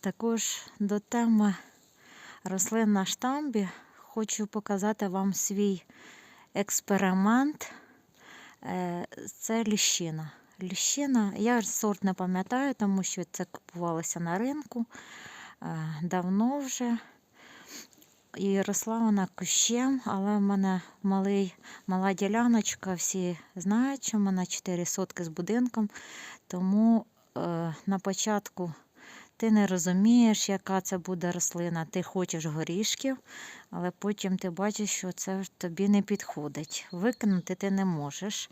Також до теми рослин на штамбі хочу показати вам свій експеримент. Е, Це ліщина. Ліщина, я сорт не пам'ятаю, тому що це купувалося на ринку е, давно вже. І росла вона кущем, але в мене малий, мала діляночка, всі знають, що в мене 4 сотки з будинком. Тому е, на початку ти не розумієш, яка це буде рослина. Ти хочеш горішків, але потім ти бачиш, що це тобі не підходить. Викинути ти не можеш.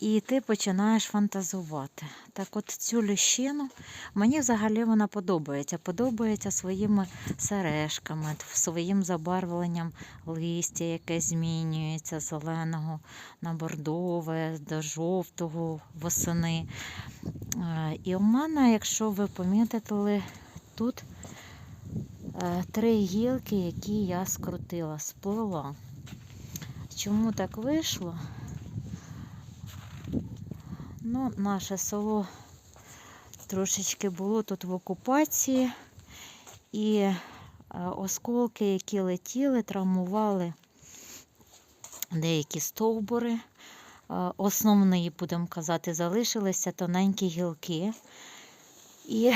І ти починаєш фантазувати. Так от цю ліщину, мені взагалі вона подобається. Подобається своїми сережками, своїм забарвленням листя, яке змінюється зеленого на бордове, до жовтого восени. Е, І у мене, якщо ви помітили, тут е, три гілки, які я скрутила, сплела. Чому так вийшло? Ну, наше село трошечки було тут в окупації, і е, осколки, які летіли, травмували деякі стовбури. Е, Основні, будемо казати, залишилися тоненькі гілки. І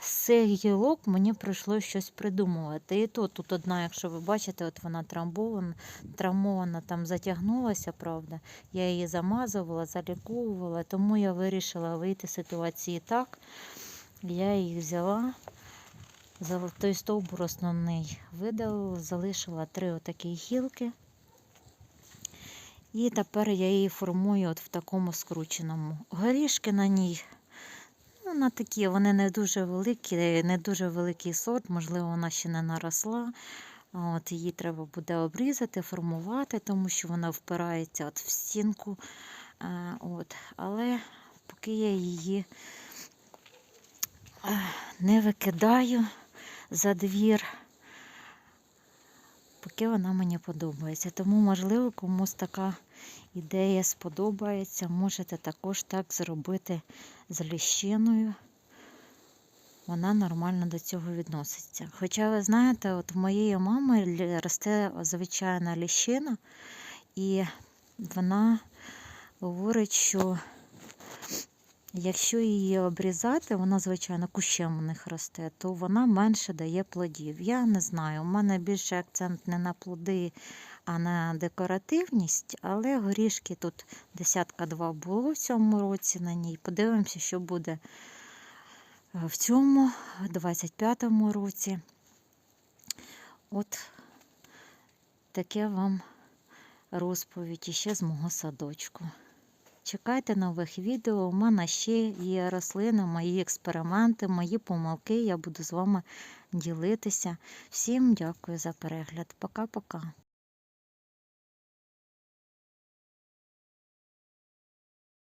з цих гілок мені прийшлося щось придумувати. І то тут одна, якщо ви бачите, от вона травмована, травмована там затягнулася, правда. Я її замазувала, заліковувала, тому я вирішила вийти з ситуації так. Я їх взяла, золотий стовбур основний видалила, залишила три отакі гілки. І тепер я її формую от в такому скрученому. Горішки на ній Ну, на такі, вони не дуже великі, не дуже великий сорт, можливо, вона ще не наросла. От, Її треба буде обрізати, формувати, тому що вона впирається от в стінку. От. Але поки я її не викидаю за двір, поки вона мені подобається. Тому, можливо, комусь така ідея сподобається, можете також так зробити з ліщиною. Вона нормально до цього відноситься. Хоча, ви знаєте, от в моєї мами росте звичайна ліщина, і вона говорить, що якщо її обрізати, вона, звичайно, кущем у них росте, то вона менше дає плодів. Я не знаю, у мене більше акцент не на плоди, а на декоративність, але горішки тут десятка два було в цьому році на ній. Подивимося, що буде е, в цьому, 25-му році. От таке вам розповідь іще з мого садочку. Чекайте нових відео. У мене ще є рослини, мої експерименти, мої помилки. Я буду з вами ділитися. Всім дякую за перегляд. Пока-пока.